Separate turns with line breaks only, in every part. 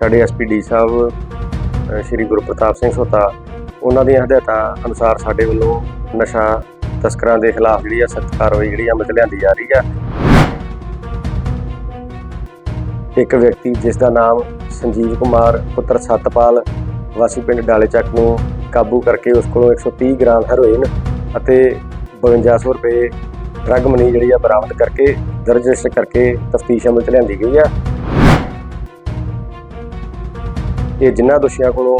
ਸਾਡੇ ਐਸਪੀਡੀ ਸਾਹਿਬ ਅ, ਸ਼੍ਰੀ ਗੁਰਪ੍ਰਤਾਪ ਸਿੰਘ ਸੋਤਾ ਉਹਨਾਂ ਦੀਆਂ ਹਦਾਇਤਾਂ ਅਨੁਸਾਰ ਸਾਡੇ ਵੱਲੋਂ ਨਸ਼ਾ ਤਸਕਰਾਂ ਦੇ ਖਿਲਾਫ ਜਿਹੜੀ ਆ ਸਖਤ ਕਾਰਵਾਈ ਜਿਹੜੀ ਅਮਲ 'ਚ ਲਿਆਂਦੀ ਜਾ ਰਹੀ ਆ। ਇੱਕ ਵਿਅਕਤੀ ਜਿਸ ਦਾ ਨਾਮ ਸੰਜੀਵ ਕੁਮਾਰ ਪੁੱਤਰ ਸਤਪਾਲ ਵਾਸੀ ਪਿੰਡ ਡਾਲੇਚੱਕ ਨੂੰ ਕਾਬੂ ਕਰਕੇ ਉਸ ਕੋਲੋਂ 130 ਗ੍ਰਾਮ ਹੈਰੋਇਨ ਅਤੇ 5200 ਰੁਪਏ ਡਰੱਗ ਮਨੀ ਜਿਹੜੀ ਆ ਬਰਾਮਦ ਕਰਕੇ ਦਰਜ ਕਰਕੇ ਤਫਤੀਸ਼ ਅਮਲ 'ਚ ਲਿਆਂਦੀ ਗਈ ਆ। ਇਹ ਜਿਨ੍ਹਾਂ ਦੋਸ਼ੀਆਂ ਕੋਲੋਂ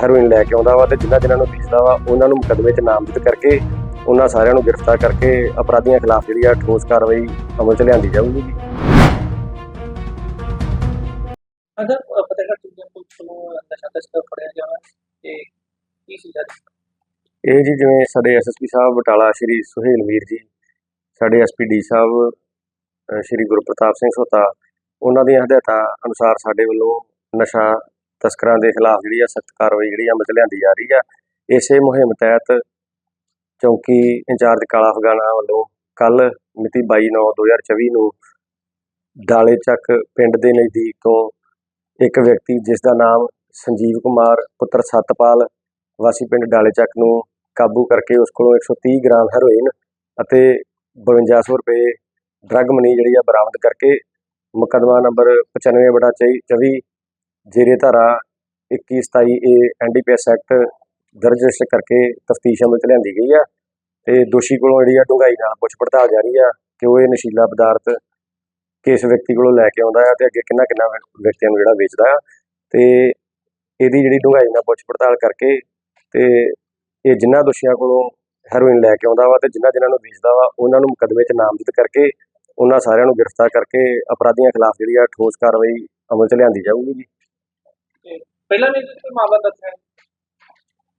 ਹੈਰੋਇਨ ਲੈ ਕੇ ਆਉਂਦਾ ਵਾ ਤੇ ਜਿਨ੍ਹਾਂ ਜਿਨ੍ਹਾਂ ਨੂੰ ਵੇਚਦਾ ਵਾ ਉਹਨਾਂ ਨੂੰ ਮੁਕੱਦਮੇ 'ਚ ਨਾਮਜ਼ਦ ਕਰਕੇ ਉਹਨਾਂ ਸਾਰਿਆਂ ਨੂੰ ਗ੍ਰਿਫਤਾਰ ਕਰਕੇ ਅਪਰਾਧੀਆਂ ਖਿਲਾਫ ਜਿਹੜੀ ਆ ਠੋਸ ਕਾਰਵਾਈ ਅਮਲ 'ਚ ਲਿਆਂਦੀ ਜਾਊਗੀ। ਜੀ
ਅਗਰ ਫਤਿਹਗੜ੍ਹ ਚੂੜੀਆਂ ਪੁਲਿਸ ਨੂੰ ਨਸ਼ਾ ਤਸਕਰ ਫੜਿਆ ਜਾਵੇ ਤੇ ਕੀ ਸਜ਼ਾ ਦੀ
ਇਹ ਜੀ ਜਿਵੇਂ ਸਾਡੇ ਐਸਐਸਪੀ ਸਾਹਿਬ ਬਟਾਲਾ ਸ਼੍ਰੀ ਸੁਹੇਲ ਵੀਰ ਜੀ ਸਾਡੇ ਐਸਪੀਡੀ ਸਾਹਿਬ ਸ਼੍ਰੀ ਗੁਰਪ੍ਰਤਾਪ ਸਿੰਘ ਸੋਤਾ ਉਹਨਾਂ ਦੀਆਂ ਹਦਾਇਤਾਂ ਅਨੁਸਾਰ ਸਾਡੇ ਵੱਲੋਂ ਨਸ਼ਾ ਤਸਕਰਾਂ ਦੇ ਖਿਲਾਫ ਜਿਹੜੀ ਆ ਸਖਤ ਕਾਰਵਾਈ ਜਿਹੜੀ ਅਮਲ 'ਚ ਲਿਆਂਦੀ ਜਾ ਰਹੀ ਆ। ਇਸੇ ਮੁਹਿੰਮ ਤਹਿਤ ਚੌਂਕੀ ਇੰਚਾਰਜ ਕਾਲਾ ਅਫਗਾਨਾ ਵੱਲੋਂ ਕੱਲ ਮਿਤੀ 22/9/2024 ਨੂੰ ਡਾਲੇ ਚੱਕ ਪਿੰਡ ਦੇ ਨਜ਼ਦੀਕ ਤੋਂ ਇੱਕ ਵਿਅਕਤੀ ਜਿਸ ਦਾ ਨਾਮ ਸੰਜੀਵ ਕੁਮਾਰ, ਪੁੱਤਰ ਸਤਪਾਲ, ਵਾਸੀ ਪਿੰਡ ਡਾਲੇ ਚੱਕ ਨੂੰ ਕਾਬੂ ਕਰਕੇ ਉਸ ਕੋਲੋਂ 130 ਗ੍ਰਾਮ ਹੈਰੋਇਨ ਅਤੇ 5200 ਰੁਪਏ ਡਰੱਗ ਮਨੀ ਜਿਹੜੀ ਆ ਬਰਾਮਦ ਕਰਕੇ ਮੁਕੱਦਮਾ ਨੰਬਰ 95 ਬਟਾ 24 ਜੇਰੇ ਧਾਰਾ 2127 ਏ ਐਨਡੀਪੀਐਸ ਐਕਟ ਦਰਜ ਕਰਕੇ ਤਫਤੀਸ਼ ਅਮਲ 'ਚ ਲਿਆਂਦੀ ਗਈ ਆ ਤੇ ਦੋਸ਼ੀ ਕੋਲੋਂ ਜਿਹੜੀ ਆ ਡੂੰਘਾਈ ਨਾਲ ਪੁੱਛ ਪੜਤਾਲ ਜਾਰੀ ਆ ਕਿ ਉਹ ਇਹ ਨਸ਼ੀਲਾ ਪਦਾਰਥ ਕਿਸ ਵਿਅਕਤੀ ਕੋਲੋਂ ਲੈ ਕੇ ਆਉਂਦਾ ਆ ਤੇ ਅੱਗੇ ਕਿੰਨਾ ਕਿੰਨਾ ਵਿਅਕਤੀਆਂ ਨੂੰ ਜਿਹੜਾ ਵੇਚਦਾ ਆ ਤੇ ਇਹਦੀ ਜਿਹੜੀ ਡੂੰਘਾਈ ਨਾਲ ਪੁੱਛ ਪੜਤਾਲ ਕਰਕੇ ਤੇ ਇਹ ਜਿਨ੍ਹਾਂ ਦੋਸ਼ੀਆਂ ਕੋਲੋਂ ਹੈਰੋਇਨ ਲੈ ਕੇ ਆਉਂਦਾ ਵਾ ਤੇ ਜਿਨ੍ਹਾਂ ਜਿਨ੍ਹਾਂ ਨੂੰ ਵੇਚਦਾ ਵਾ ਉਹਨਾਂ ਨੂੰ ਮੁਕੱਦਮੇ 'ਚ ਨਾਮਜ਼ਦ ਕਰਕੇ ਉਹਨਾਂ ਸਾਰਿਆਂ ਨੂੰ ਗ੍ਰਿਫਤਾਰ ਕਰਕੇ ਅਪਰਾਧੀਆਂ ਖਿਲਾਫ ਜਿਹੜੀ ਆ ਠੋਸ ਕਾਰਵਾਈ ਅਮਲ 'ਚ ਲਿਆਂਦੀ ਜਾਊਗੀ ਜੀ।
ਪਹਿਲਾਂ ਵੀ ਕੋਈ ਮਾਮਲਾ ਦਰਜ ਹੈ?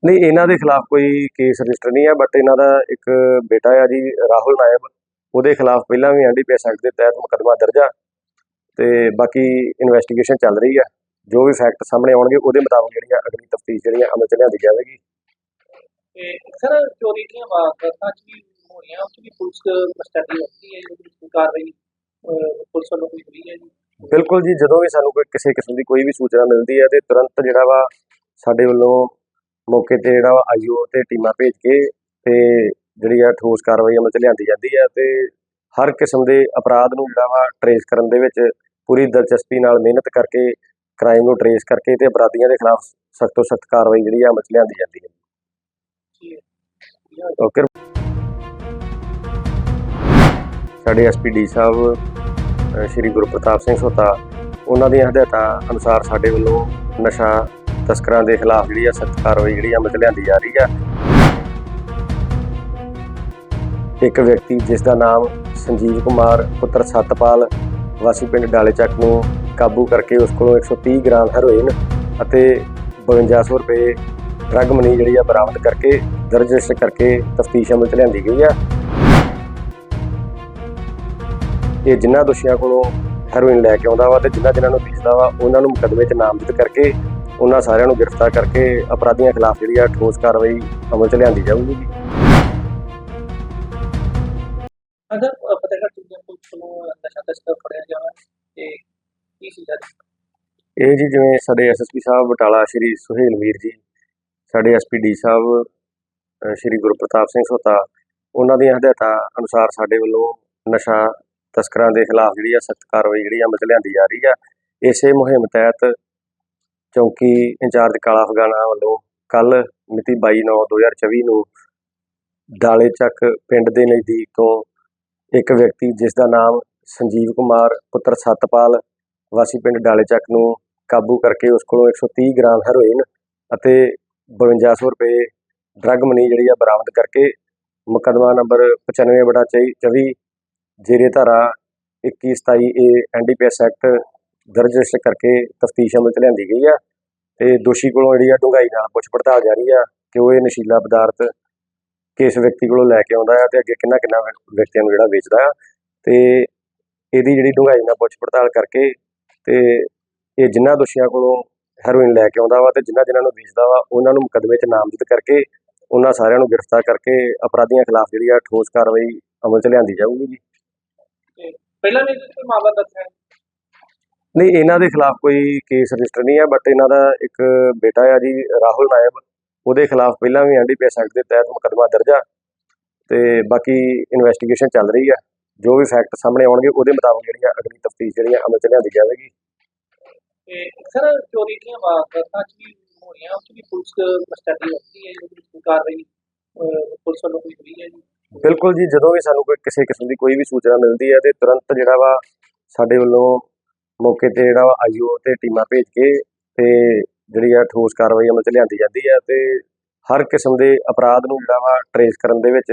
ਨਹੀਂ ਇਹਨਾਂ ਦੇ ਖਿਲਾਫ ਕੋਈ ਕੇਸ ਰਜਿਸਟਰ ਨਹੀਂ ਹੈ ਬਟ ਇਹਨਾਂ ਦਾ ਇੱਕ ਬੇਟਾ ਆ ਜੀ ਰਾਹੁਲ ਨਾਇਬ ਉਹਦੇ ਖਿਲਾਫ ਪਹਿਲਾਂ ਵੀ ਐਨਡੀਪੀਐਸ ਐਕਟ ਦੇ ਤਹਿਤ ਮੁਕੱਦਮਾ ਦਰਜ ਆ ਤੇ ਬਾਕੀ ਇਨਵੈਸਟੀਗੇਸ਼ਨ ਚੱਲ ਰਹੀ ਆ। ਜੋ ਵੀ ਫੈਕਟ ਸਾਹਮਣੇ ਆਉਣਗੇ ਉਹਦੇ ਮੁਤਾਬਕ ਜਿਹੜੀ ਅਗਲੀ ਤਫਤੀਸ਼ ਜਿਹੜੀ ਅਮਲ 'ਚ ਲਿਆਂਦੀ ਜਾਵੇਗੀ।
ਤੇ ਅਕਸਰ ਚੋਰੀ ਦੀਆਂ ਵਾਰਦਾਤਾਂ ਵੀ ਹੋ ਰਹੀਆਂ ਉਸ ਪੁਲਿਸ ਸਟੱਡੀ ਹੁੰਦੀ ਹੈ ਜਿਹੜੀ ਕਾਰਵਾਈ ਪੁਲਿਸ ਵੱਲੋਂ ਹੋਈ ਹੈ ਜੀ?
ਬਿਲਕੁਲ ਜੀ ਜਦੋਂ ਵੀ ਸਾਨੂੰ ਕੋਈ ਕਿਸੇ ਕਿਸਮ ਦੀ ਕੋਈ ਵੀ ਸੂਚਨਾ ਮਿਲਦੀ ਹੈ ਤੇ ਤੁਰੰਤ ਜਿਹੜਾ ਵਾ ਸਾਡੇ ਵੱਲੋਂ ਮੌਕੇ ਤੇ ਜਿਹੜਾ ਵਾ ਆਈਓ ਤੇ ਟੀਮਾਂ ਭੇਜ ਕੇ ਤੇ ਜਿਹੜੀ ਆ ਠੋਸ ਕਾਰਵਾਈ ਅਮਲ 'ਚ ਲਿਆਂਦੀ ਜਾਂਦੀ ਹੈ ਤੇ ਹਰ ਕਿਸਮ ਦੇ ਅਪਰਾਧ ਨੂੰ ਜਿਹੜਾ ਵਾ ਟਰੇਸ ਕਰਨ ਦੇ ਵਿੱਚ ਪੂਰੀ ਦਿਲਚਸਪੀ ਨਾਲ ਮਿਹਨਤ ਕਰਕੇ ਕ੍ਰਾਈਮ ਨੂੰ ਟਰੇਸ ਕਰਕੇ ਤੇ ਅਪਰਾਧੀਆਂ ਦੇ ਖਿਲਾਫ ਸਖਤ ਤੋਂ ਸਖਤ ਕਾਰਵਾਈ ਜਿਹੜੀ ਆ ਅਮਲ 'ਚ ਲਿਆਂਦੀ ਜਾਂਦੀ ਹੈ। ਓਕੇ ਸਾਡੇ ਐਸਪੀਡੀ ਸਾਹਿਬ ਸ਼੍ਰੀ ਗੁਰੂ ਪ੍ਰਤਾਪ ਸਿੰਘ ਸੋਤਾ, ਉਹਨਾਂ ਦੀਆਂ ਹਦਾਇਤਾਂ ਅਨੁਸਾਰ ਸਾਡੇ ਵੱਲੋਂ ਨਸ਼ਾ ਤਸਕਰਾਂ ਦੇ ਖਿਲਾਫ ਜਿਹੜੀ ਆ ਸਖਤ ਕਾਰਵਾਈ ਜਿਹੜੀ ਅਮਲ 'ਚ ਲਿਆਂਦੀ ਜਾ ਰਹੀ ਆ ਇੱਕ ਵਿਅਕਤੀ ਜਿਸ ਦਾ ਨਾਮ ਸੰਜੀਵ ਕੁਮਾਰ ਪੁੱਤਰ ਸਤਪਾਲ ਵਾਸੀ ਪਿੰਡ ਡਾਲੇ ਚੱਕ ਨੂੰ ਕਾਬੂ ਕਰਕੇ ਉਸ ਕੋਲੋਂ 130 ਗ੍ਰਾਮ ਹੈਰੋਇਨ ਅਤੇ 5200 ਰੁਪਏ ਡਰੱਗ ਮਨੀ ਜਿਹੜੀ ਆ ਬਰਾਮਦ ਕਰਕੇ ਦਰਜ ਕਰਕੇ ਤਫਤੀਸ਼ ਅਮਲ 'ਚ ਲਿਆਂਦੀ ਗਈ ਆ ਇਹ ਜਿਨ੍ਹਾਂ ਦੋਸ਼ੀਆਂ ਕੋਲੋਂ ਹੈਰੋਇਨ ਲੈ ਕੇ ਆਉਂਦਾ ਵਾ ਤੇ ਜਿਨ੍ਹਾਂ ਜਿਨ੍ਹਾਂ ਨੂੰ ਵੇਚਦਾ ਵਾ ਉਹਨਾਂ ਨੂੰ ਮੁਕੱਦਮੇ 'ਚ ਨਾਮਜ਼ਦ ਕਰਕੇ ਉਹਨਾਂ ਸਾਰਿਆਂ ਨੂੰ ਗ੍ਰਿਫਤਾਰ ਕਰਕੇ ਅਪਰਾਧੀਆਂ ਖਿਲਾਫ ਜਿਹੜੀ ਆ ਠੋਸ ਕਾਰਵਾਈ ਅਮਲ 'ਚ ਲਿਆਂਦੀ ਜਾਊਗੀ। ਜੀ
ਅਗਰ ਅਹ, ਫਤਿਹਗੜ੍ਹ ਚੂੜੀਆਂ ਪੁਲਿਸ ਨੂੰ ਨਸ਼ਾ ਤਸਕਰ ਫੜਿਆ ਜਾਵੇ ਤੇ ਕੀ ਸਜ਼ਾ ਦੀ
ਇਹ ਜੀ ਜਿਵੇਂ ਸਾਡੇ ਐਸਐਸਪੀ ਸਾਹਿਬ ਬਟਾਲਾ ਸ਼੍ਰੀ ਸੁਹੇਲ ਵੀਰ ਜੀ ਸਾਡੇ ਐਸਪੀਡੀ ਸਾਹਿਬ ਸ਼੍ਰੀ ਗੁਰਪ੍ਰਤਾਪ ਸਿੰਘ ਸੋਤਾ ਉਹਨਾਂ ਦੀਆਂ ਹਦਾਇਤਾਂ ਅਨੁਸਾਰ ਸਾਡੇ ਵੱਲੋਂ ਨਸ਼ਾ ਤਸਕਰਾਂ ਦੇ ਖਿਲਾਫ ਜਿਹੜੀ ਆ ਸਖਤ ਕਾਰਵਾਈ ਜਿਹੜੀ ਅਮਲ 'ਚ ਲਿਆਂਦੀ ਜਾ ਰਹੀ ਆ। ਇਸੇ ਮੁਹਿੰਮ ਤਹਿਤ ਚੌਂਕੀ ਇੰਚਾਰਜ ਕਾਲਾ ਅਫਗਾਨਾ ਵੱਲੋਂ ਕੱਲ ਮਿਤੀ 22/9/2024 ਨੂੰ ਡਾਲੇ ਚੱਕ ਪਿੰਡ ਦੇ ਨਜ਼ਦੀਕ ਤੋਂ ਇੱਕ ਵਿਅਕਤੀ ਜਿਸ ਦਾ ਨਾਮ ਸੰਜੀਵ ਕੁਮਾਰ, ਪੁੱਤਰ ਸਤਪਾਲ, ਵਾਸੀ ਪਿੰਡ ਡਾਲੇ ਚੱਕ ਨੂੰ ਕਾਬੂ ਕਰਕੇ ਉਸ ਕੋਲੋਂ 130 ਗ੍ਰਾਮ ਹੈਰੋਇਨ ਅਤੇ 5200 ਰੁਪਏ ਡਰੱਗ ਮਨੀ ਜਿਹੜੀ ਆ ਬਰਾਮਦ ਕਰਕੇ ਮੁਕੱਦਮਾ ਨੰਬਰ 95 ਬਟਾ 24 ਜੇਰੇ ਧਾਰਾ 2127 ਏ ਐਨਡੀਪੀਐਸ ਐਕਟ ਦਰਜ ਕਰਕੇ ਤਫਤੀਸ਼ ਅਮਲ 'ਚ ਲਿਆਂਦੀ ਗਈ ਆ ਤੇ ਦੋਸ਼ੀ ਕੋਲੋਂ ਜਿਹੜੀ ਆ ਡੂੰਘਾਈ ਨਾਲ ਪੁੱਛ ਪੜਤਾਲ ਜਾਰੀ ਆ ਕਿ ਉਹ ਇਹ ਨਸ਼ੀਲਾ ਪਦਾਰਥ ਕਿਸ ਵਿਅਕਤੀ ਕੋਲੋਂ ਲੈ ਕੇ ਆਉਂਦਾ ਆ ਤੇ ਅੱਗੇ ਕਿੰਨਾ ਕਿੰਨਾ ਵਿਅਕਤੀਆਂ ਨੂੰ ਜਿਹੜਾ ਵੇਚਦਾ ਆ ਤੇ ਇਹਦੀ ਜਿਹੜੀ ਡੂੰਘਾਈ ਨਾਲ ਪੁੱਛ ਪੜਤਾਲ ਕਰਕੇ ਤੇ ਇਹ ਜਿਨ੍ਹਾਂ ਦੋਸ਼ੀਆਂ ਕੋਲੋਂ ਹੈਰੋਇਨ ਲੈ ਕੇ ਆਉਂਦਾ ਵਾ ਤੇ ਜਿਨ੍ਹਾਂ ਜਿਨ੍ਹਾਂ ਨੂੰ ਵੇਚਦਾ ਵਾ ਉਹਨਾਂ ਨੂੰ ਮੁਕੱਦਮੇ 'ਚ ਨਾਮਜ਼ਦ ਕਰਕੇ ਉਹਨਾਂ ਸਾਰਿਆਂ ਨੂੰ ਗ੍ਰਿਫਤਾਰ ਕਰਕੇ ਅਪਰਾਧੀਆਂ ਖਿਲਾਫ ਜਿਹੜੀ ਆ ਠੋਸ ਕਾਰਵਾਈ ਅਮਲ 'ਚ ਲਿਆਂਦੀ ਜਾਊਗੀ ਜੀ।
ਪਹਿਲਾਂ ਵੀ ਕੋਈ ਮਾਮਲਾ ਦਰਜ ਹੈ?
ਨਹੀਂ ਇਹਨਾਂ ਦੇ ਖਿਲਾਫ ਕੋਈ ਕੇਸ ਰਜਿਸਟਰ ਨਹੀਂ ਹੈ ਬਟ ਇਹਨਾਂ ਦਾ ਇੱਕ ਬੇਟਾ ਆ ਜੀ ਰਾਹੁਲ ਨਾਇਬ। ਉਹਦੇ ਖਿਲਾਫ ਪਹਿਲਾਂ ਵੀ ਐਨਡੀਪੀਐਸ ਐਕਟ ਦੇ ਤਹਿਤ ਮੁਕੱਦਮਾ ਦਰਜ ਤੇ ਬਾਕੀ ਇਨਵੈਸਟੀਗੇਸ਼ਨ ਚੱਲ ਰਹੀ ਆ। ਜੋ ਵੀ ਫੈਕਟ ਸਾਹਮਣੇ ਆਉਣਗੇ ਉਹਦੇ ਮੁਤਾਬਕ ਜਿਹੜੀਆਂ ਅਗਲੀ ਤਫਤੀਸ਼ ਜਿਹੜੀਆਂ ਅਮਲ ਚ ਲਿਆਂਦੀ ਜਾਵੇਗੀ।
ਤੇ ਸਰ ਚੋਰੀ ਦੀਆਂ ਵਾਰਦਾਤਾਂ ਵੀ ਹੋ ਰਹੀਆਂ? ਚ ਵੀ ਪੁਲਿਸ ਕਸਟਡੀ ਰੱਖਦੀ ਹੈ ਕੋਈ ਕਾਰਵਾਈ ਪੁਲਿਸ ਵੱਲੋਂ ਹੋਈ ਹੈ ਜੀ?
ਬਿਲਕੁਲ ਜੀ ਜਦੋਂ ਵੀ ਸਾਨੂੰ ਕੋਈ ਕਿਸੇ ਕਿਸਮ ਦੀ ਕੋਈ ਵੀ ਸੂਚਨਾ ਮਿਲਦੀ ਹੈ ਤੇ ਤੁਰੰਤ ਜਿਹੜਾ ਵਾ ਸਾਡੇ ਵੱਲੋਂ ਮੌਕੇ ਤੇ ਜਿਹੜਾ ਵਾ ਆਈਓ ਤੇ ਟੀਮਾਂ ਭੇਜ ਕੇ ਤੇ ਜਿਹੜੀ ਆ ਠੋਸ ਕਾਰਵਾਈ ਅਮਲ ਚ ਲਿਆਂਦੀ ਜਾਂਦੀ ਹੈ ਤੇ ਹਰ ਕਿਸਮ ਦੇ ਅਪਰਾਧ ਨੂੰ ਜਿਹੜਾ ਵਾ ਟਰੇਸ ਕਰਨ ਦੇ ਵਿੱਚ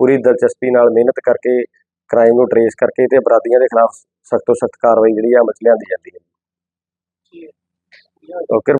ਪੂਰੀ ਦਿਲਚਸਪੀ ਨਾਲ ਮਿਹਨਤ ਕਰਕੇ ਕ੍ਰਾਈਮ ਨੂੰ ਟਰੇਸ ਕਰਕੇ ਤੇ ਅਪਰਾਧੀਆਂ ਦੇ ਖਿਲਾਫ ਸਖਤ ਤੋਂ ਸਖਤ ਕਾਰਵਾਈ ਜਿਹੜੀ ਆ ਅਮਲ ਚ ਲਿਆਂਦੀ ਜਾਂਦੀ
ਹੈ।
ਓਕੇ